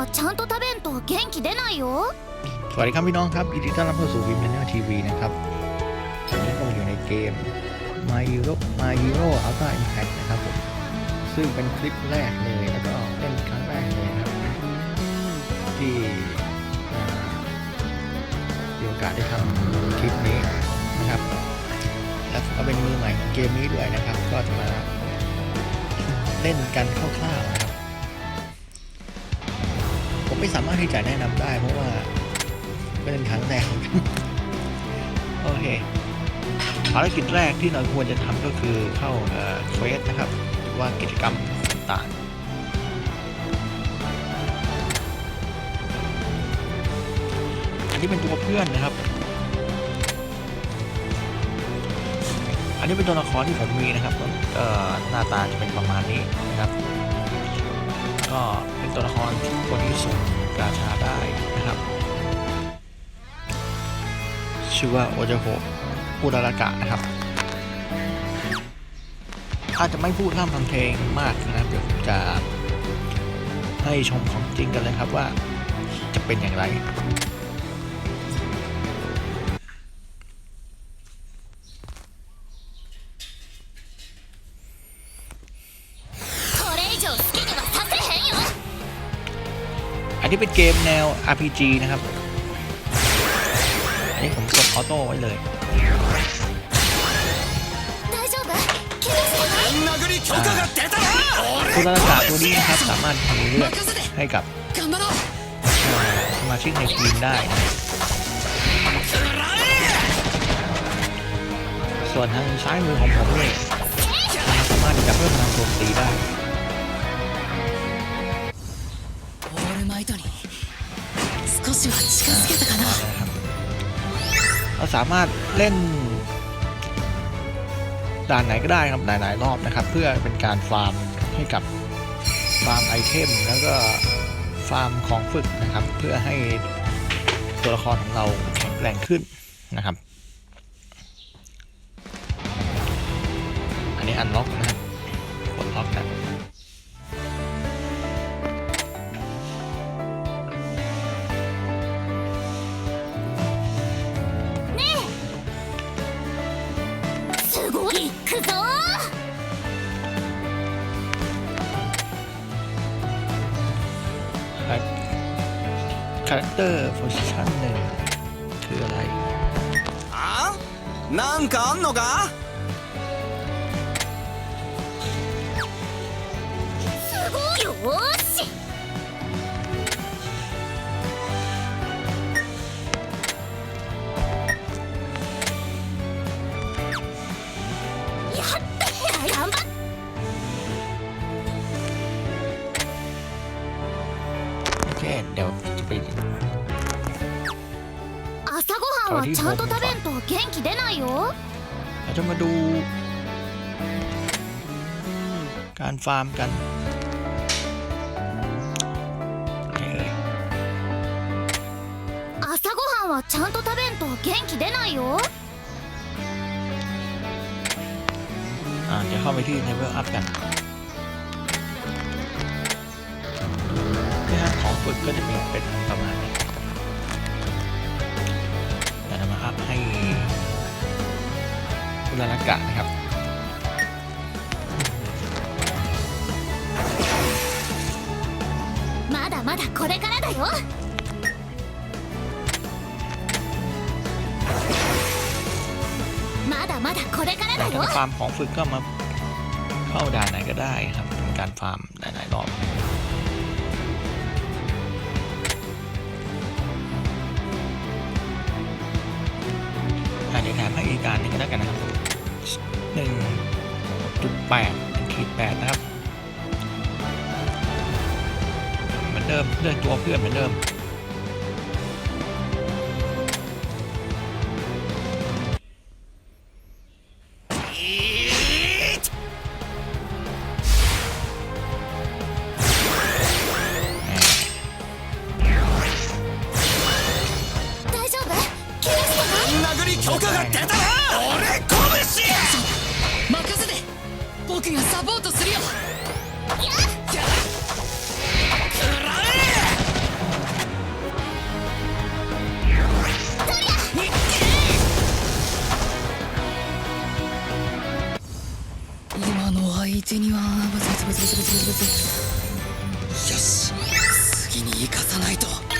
はちゃんと食べんと元気出ないよ สวัสดีครับพี่น้องครับยินดีต้อนรับเข้าสู่วิมเนอร์ทีวีนะครับวันนี้ก็มาอยู่ในเกม My Hero My Hero Ultra Impact นะครับผม ซึ่งเป็นคลิปแรกเลยแล้วก็เล่นครั้งแรกเลยนะครับ ที่อ่ามีโอกาสได้ทำคลิปนี้นะครับ และผมก็เป็นมือใหม่ของเกมนี้ด้วยนะครับ ก็จะมาเล่นกันคร่าวๆนะครับ ผม ไม่สามารถที่จะแนะนำได้เพราะว่าเป็นครั้งแรกเหมือนกันโอเคภารกิจแรกที่เราควรจะทำก็คือเข้าเอ่อเควสนะครับหรือว่ากิจกรรมต่างๆอันนี้เป็นตัวเพื่อนนะครับ อันนี้เป็นตัวละครที่ผมมีนะครับก็หน้าตาจะเป็นประมาณนี้นะครับ ควละครที่คนที่ส่งกาชาได้นะครับ ชื่อว่าโอจาโฮพูดอารากะนะครับ อาจจะไม่พูดร่ำทำเพลงมากนะครับ เดี๋ยวผมจะให้ชมของจริงกันเลยครับว่าจะเป็นอย่างไร ที่เป็นเกมแนว RPG นะครับ อันนี้ผมกดออโต้ไว้เลยตัวละสาตัวนี้นะครับสามารถทำเลือดให้กับสมาชิกในทีมได้ส่วนทางซ้ายมือของผมเนี่ยสามารถจับเพื่อพลังโจมตีได้ สามารถเล่นด่านไหนก็ได้ครับหลายๆรอบนะครับ เพื่อเป็นการฟาร์มให้กับฟาร์มไอเทมแล้วก็ฟาร์มของฝึกนะครับ เพื่อให้ตัวละครของเราแข็งแรงขึ้นนะครับ อันนี้อันล็อกนะครับกดล็อกนす คาแรคเตอร์โพซิชันหนึ่งคืออะไร あなんかあんのかすごいよ はんはちゃんと食べんと元気出ないよ เราจะมาดู การฟาร์มกันโอเคเอ่ย 朝ごはんはちゃんと食べんと元気出ないよ อ่าเดี๋ยวเข้าไปที่ level up กันนี่ฮะของฝึกก็จะมีเป็นประมาณ อุลารากะนะครับ まだまだこれからだよまだまだこれからだ แต่ よ ถ้าฟาร์มของฝึกก็มาเข้าด่านไหนก็ได้ครับเป็นการฟาร์มหลายๆรอบอ่ะเดี๋ยวแถมให้อีกด่านหนึงก็แล้วกันนะครับ หนึ่งจุดแปดขีดแปดนะครับ เหมือนเดิมเลือกตัวเพื่อนเหมือนเดิม 僕がサポートするよ。にはし。次に生かさないと。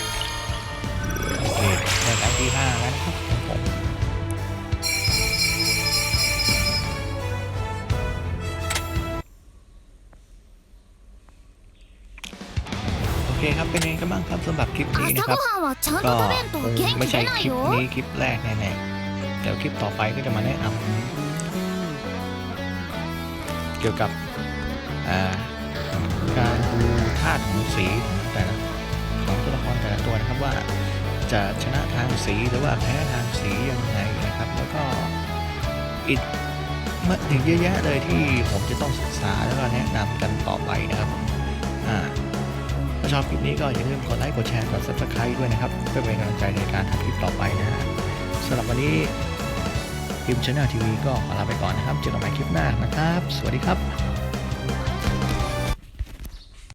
เคครับเป็นไงกันบ้างครับสำหรับคลิปนี้นะครับก็ไม่ใช่คลิปนี้คลิปแรกแน่ๆเดี๋ยวคลิปต่อไปก็จะมาแนะนำเกี่ยวกับการดูธาตุของสีแต่ละของตัวละครแต่ละตัวนะครับว่าจะชนะทางสีหรือว่าแพ้ทางสียังไงนะครับ แล้วก็อีกมื่ออีเยอะแยะเลยที่ผมจะต้องศึกษาแล้วก็แนะนำกันต่อไปนะครับอ่า ชอบคลิปนี้ก็อย่าลืมกดไลค์ กดแชร์ กด subscribe ด้วยนะครับ เพื่อเป็นกำลังใจในการทำคลิปต่อไปนะฮะสำหรับวันนี้พิมพ์ชาแนลทีวีก็ขอลาไปก่อนนะครับ เจอกันใหม่คลิปหน้านะครับ สวัสดีครับ